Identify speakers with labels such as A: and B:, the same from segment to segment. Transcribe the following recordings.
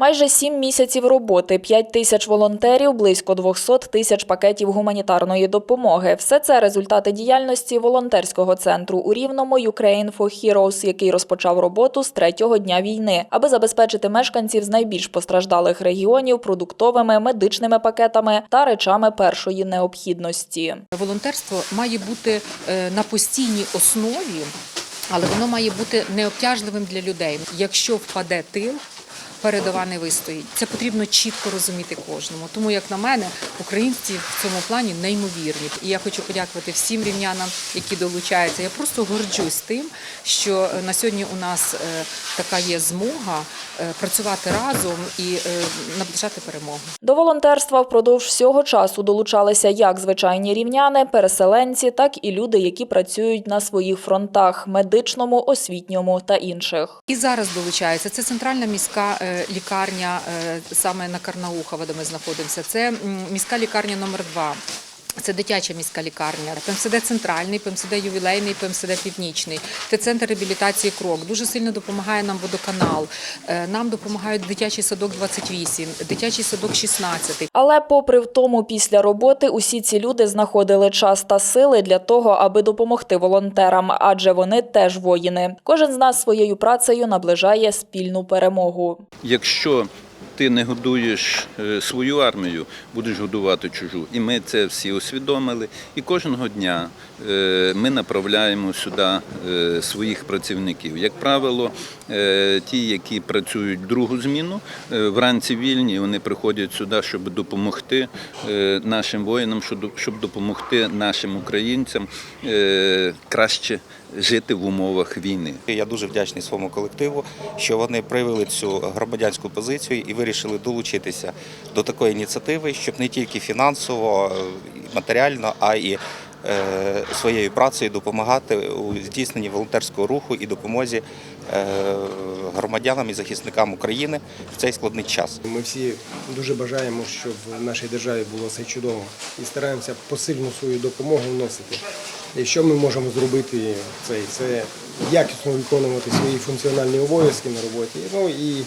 A: Майже сім місяців роботи, 5 тисяч волонтерів, близько 200 тисяч пакетів гуманітарної допомоги. Все це результати діяльності волонтерського центру у Рівному Ukraine for Heroes, який розпочав роботу з третього дня війни, аби забезпечити мешканців з найбільш постраждалих регіонів продуктовими, медичними пакетами та речами першої необхідності.
B: Волонтерство має бути е, на постійній основі, але воно має бути необтяжливим для людей. Якщо впаде тил, передова не вистоїть. Це потрібно чітко розуміти кожному. Тому, як на мене, українці в цьому плані неймовірні. І я хочу подякувати всім рівнянам, які долучаються. Я просто горджусь тим, що е, на сьогодні у нас е, така є змога е, працювати разом і наближати перемогу.
A: До волонтерства впродовж всього часу долучалися як звичайні рівняни, переселенці, так і люди, які працюють на своїх фронтах медичному, освітньому та інших.
B: І зараз долучається. Це центральна міська лікарня е, саме на Карнаухова, де ми знаходимося. Це міська лікарня номер 2 це дитяча міська лікарня, ПМСД центральний, ПМСД ювілейний, ПМСД північний. Це центр реабілітації крок. Дуже сильно допомагає нам водоканал. Е, Нам допомагають дитячий садок 28, дитячий садок 16.
A: Але, попри в тому, після роботи усі ці люди знаходили час та сили для того, аби допомогти волонтерам, адже вони теж воїни. Кожен з нас своєю працею наближає спільну перемогу.
C: Якщо ти не годуєш е, свою армію, будеш годувати чужу. І ми це всі усвідомили. І кожного дня е, ми направляємо сюди е, своїх працівників. Як правило, ті, які працюють другу зміну, вранці вільні, вони приходять сюди, щоб допомогти нашим воїнам, щоб- допомогти нашим українцям краще жити в умовах війни.
D: Я дуже вдячний своєму колективу, що вони проявили цю громадянську позицію і вирішили долучитися до такої ініціативи, щоб не тільки фінансово, і матеріально, а й е, своєю працею допомагати у здійсненні волонтерського руху і допомозі е, громадянам і захисникам України в цей складний час.
E: Ми всі дуже бажаємо, щоб в нашій державі було все чудово і стараємося посильну свою допомогу вносити. І що ми можемо зробити це, це якісно виконувати свої функціональні обов'язки на роботі. Ну і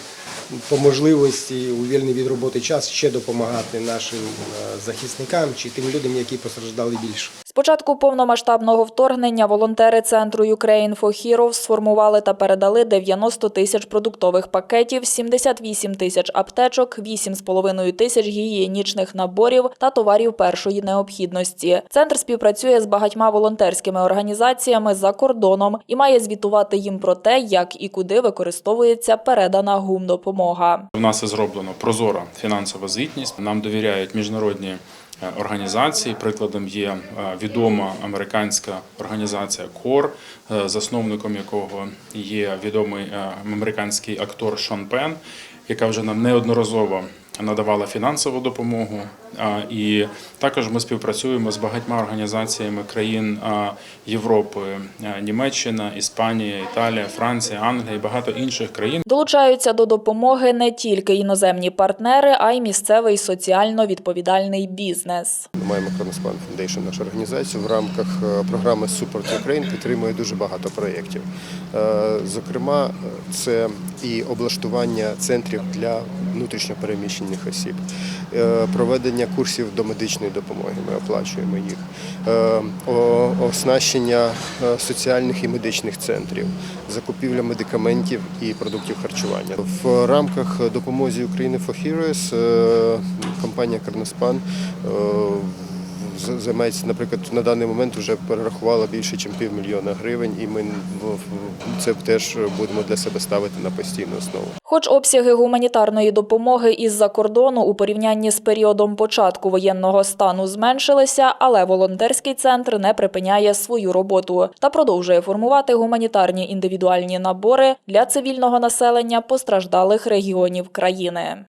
E: по можливості у вільний від роботи час ще допомагати нашим е, захисникам чи тим людям, які постраждали більше.
A: Початку повномасштабного вторгнення волонтери центру Ukraine for Heroes сформували та передали 90 тисяч продуктових пакетів, 78 тисяч аптечок, 8,5 тисяч гігієнічних наборів та товарів першої необхідності. Центр співпрацює з багатьма волонтерськими організаціями за кордоном і має звітувати їм про те, як і куди використовується передана гумдопомога.
F: У нас зроблено прозора фінансова звітність. Нам довіряють міжнародні е, організації. Прикладом є е, відома американська організація КОР, е, засновником якого є відомий американський актор Шон Пен, яка вже нам неодноразово надавала фінансову допомогу. І також ми співпрацюємо з багатьма організаціями країн Європи, Німеччина, Іспанія, Італія, Франція, Англія і багато інших країн.
A: Долучаються до допомоги не тільки іноземні партнери, а й місцевий соціально відповідальний бізнес.
G: Ми маємо Кроноспан Foundation, наша організація в рамках е, програми Support Ukraine підтримує дуже багато проєктів. Е, Зокрема, це і облаштування центрів для внутрішньопереміщених осіб, е, проведення курсів до медичної допомоги. Ми оплачуємо їх, е, оснащення е, соціальних і медичних центрів, закупівля медикаментів і продуктів харчування. В рамках допомоги України for Heroes компанія Карноспан з- займається, наприклад, на даний момент вже перерахувала більше, ніж півмільйона гривень, і ми це теж будемо для себе ставити на постійну основу.
A: Хоч обсяги гуманітарної допомоги із-за кордону у порівнянні з періодом початку воєнного стану зменшилися, але волонтерський центр не припиняє свою роботу та продовжує формувати гуманітарні індивідуальні набори для цивільного населення постраждалих регіонів країни.